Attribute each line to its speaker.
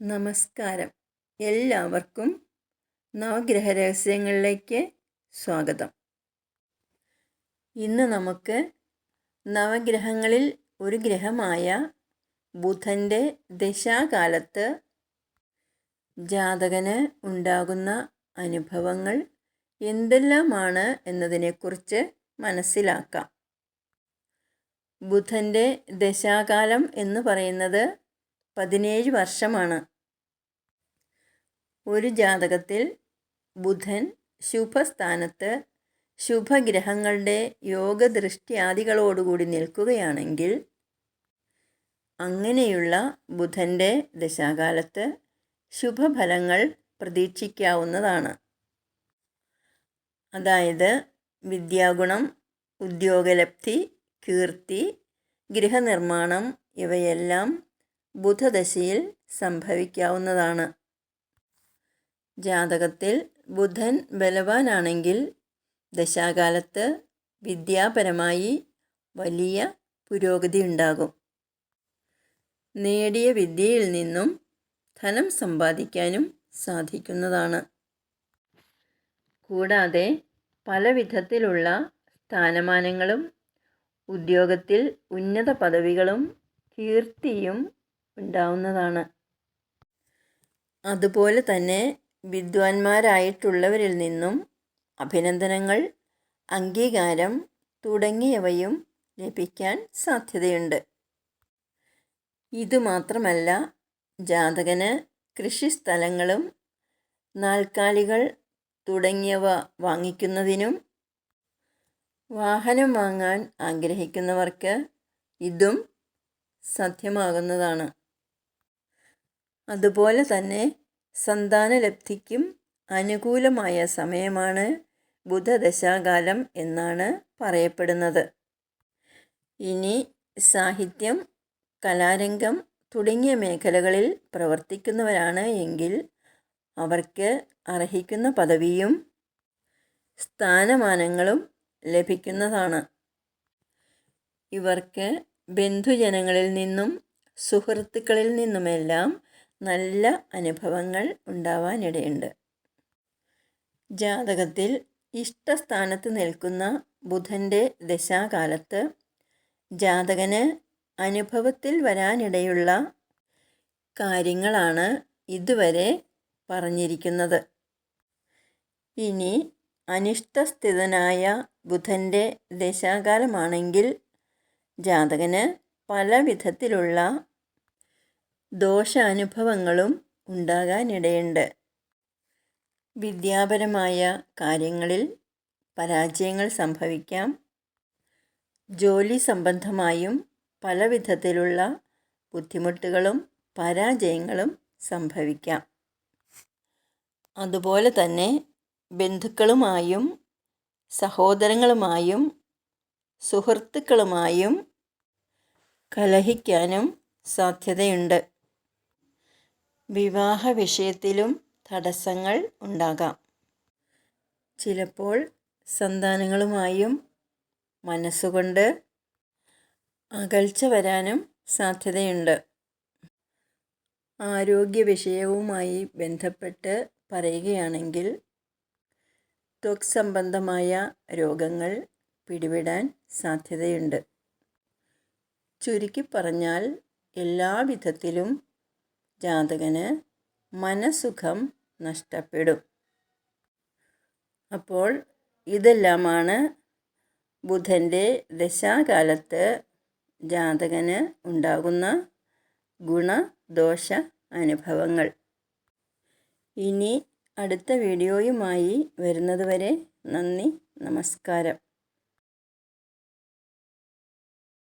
Speaker 1: നമസ്കാരം. എല്ലാവർക്കും നവഗ്രഹ രഹസ്യങ്ങളിലേക്ക് സ്വാഗതം. ഇന്ന് നമുക്ക് നവഗ്രഹങ്ങളിൽ ഒരു ഗ്രഹമായ ബുധന്റെ ദശാകാലത്ത് ജാതകന് ഉണ്ടാകുന്ന അനുഭവങ്ങൾ എന്തെല്ലാമാണ് എന്നതിനെക്കുറിച്ച് മനസ്സിലാക്കാം. ബുധന്റെ ദശാകാലം എന്ന് പറയുന്നത് പതിനേഴ് വർഷമാണ്. ഒരു ജാതകത്തിൽ ബുധൻ ശുഭസ്ഥാനത്ത് ശുഭഗ്രഹങ്ങളുടെ യോഗദൃഷ്ട്യാദികളോടുകൂടി നിൽക്കുകയാണെങ്കിൽ അങ്ങനെയുള്ള ബുധന്റെ ദശാകാലത്ത് ശുഭഫലങ്ങൾ പ്രതീക്ഷിക്കാവുന്നതാണ്. അതായത് വിദ്യാഗുണം ഉദ്യോഗലബ്ധി കീർത്തി ഗൃഹനിർമ്മാണം ഇവയെല്ലാം ബുധദശയിൽ സംഭവിക്കാവുന്നതാണ്. ജാതകത്തിൽ ബുധൻ ബലവാനാണെങ്കിൽ ദശാകാലത്ത് വിദ്യാപരമായി വലിയ പുരോഗതി ഉണ്ടാകും. നേടിയ വിദ്യയിൽ നിന്നും ധനം സമ്പാദിക്കാനും സാധിക്കുന്നതാണ്. കൂടാതെ പല വിധത്തിലുള്ള സ്ഥാനമാനങ്ങളും ഉദ്യോഗത്തിൽ ഉന്നത പദവികളും കീർത്തിയും ഉണ്ടാവുന്നതാണ്. അതുപോലെ തന്നെ വിദ്വാൻമാരായിട്ടുള്ളവരിൽ നിന്നും അഭിനന്ദനങ്ങൾ അംഗീകാരം തുടങ്ങിയവയും ലഭിക്കാൻ സാധ്യതയുണ്ട്. ഇതുമാത്രമല്ല ജാതകന് കൃഷിസ്ഥലങ്ങളും നാൽക്കാലികൾ തുടങ്ങിയവ വാങ്ങിക്കുന്നതിനും വാഹനം വാങ്ങാൻ ആഗ്രഹിക്കുന്നവർക്ക് ഇതും സാധ്യമാകുന്നതാണ്. അതുപോലെ തന്നെ സന്താനലബ്ധിക്കും അനുകൂലമായ സമയമാണ് ബുധദശാകാലം എന്നാണ് പറയപ്പെടുന്നത്. ഇനി സാഹിത്യം കലാരംഗം തുടങ്ങിയ മേഖലകളിൽ പ്രവർത്തിക്കുന്നവരാണ് എങ്കിൽ അവർക്ക് അർഹിക്കുന്ന പദവിയും സ്ഥാനമാനങ്ങളും ലഭിക്കുന്നതാണ്. ഇവർക്ക് ബന്ധുജനങ്ങളിൽ നിന്നും സുഹൃത്തുക്കളിൽ നിന്നുമെല്ലാം നല്ല അനുഭവങ്ങൾ ഉണ്ടാവാനിടയുണ്ട്. ജാതകത്തിൽ ഇഷ്ടസ്ഥാനത്ത് നിൽക്കുന്ന ബുധന്റെ ദശാകാലത്ത് ജാതകന് അനുഭവത്തിൽ വരാനിടയുള്ള കാര്യങ്ങളാണ് ഇതുവരെ പറഞ്ഞിരിക്കുന്നത്. ഇനി അനിഷ്ടസ്ഥിതനായ ബുധന്റെ ദശാകാലമാണെങ്കിൽ ജാതകന് പല വിധത്തിലുള്ള ദോഷാനുഭവങ്ങളും ഉണ്ടാകാനിടയുണ്ട്. വിദ്യാപരമായ കാര്യങ്ങളിൽ പരാജയങ്ങൾ സംഭവിക്കാം. ജോലി സംബന്ധമായും പല വിധത്തിലുള്ള ബുദ്ധിമുട്ടുകളും പരാജയങ്ങളും സംഭവിക്കാം. അതുപോലെ തന്നെ ബന്ധുക്കളുമായും സഹോദരങ്ങളുമായും സുഹൃത്തുക്കളുമായും കലഹിക്കാനും സാധ്യതയുണ്ട്. വിവാഹ വിഷയത്തിലും തടസ്സങ്ങൾ ഉണ്ടാകാം. ചിലപ്പോൾ സന്താനങ്ങളുമായും മനസ്സുകൊണ്ട് അകൽച്ച വരാനും സാധ്യതയുണ്ട്. ആരോഗ്യ വിഷയവുമായി ബന്ധപ്പെട്ട് പറയുകയാണെങ്കിൽ ത്വക് സംബന്ധമായ രോഗങ്ങൾ പിടിപെടാൻ സാധ്യതയുണ്ട്. ചുരുക്കി പറഞ്ഞാൽ എല്ലാവിധത്തിലും ജാതകന് മനസുഖം നഷ്ടപ്പെടും. അപ്പോൾ ഇതെല്ലാമാണ് ബുധന്റെ ദശാകാലത്ത് ജാതകന് ഉണ്ടാകുന്ന ഗുണദോഷ അനുഭവങ്ങൾ. ഇനി അടുത്ത വീഡിയോയുമായി വരുന്നതുവരെ നന്ദി നമസ്കാരം.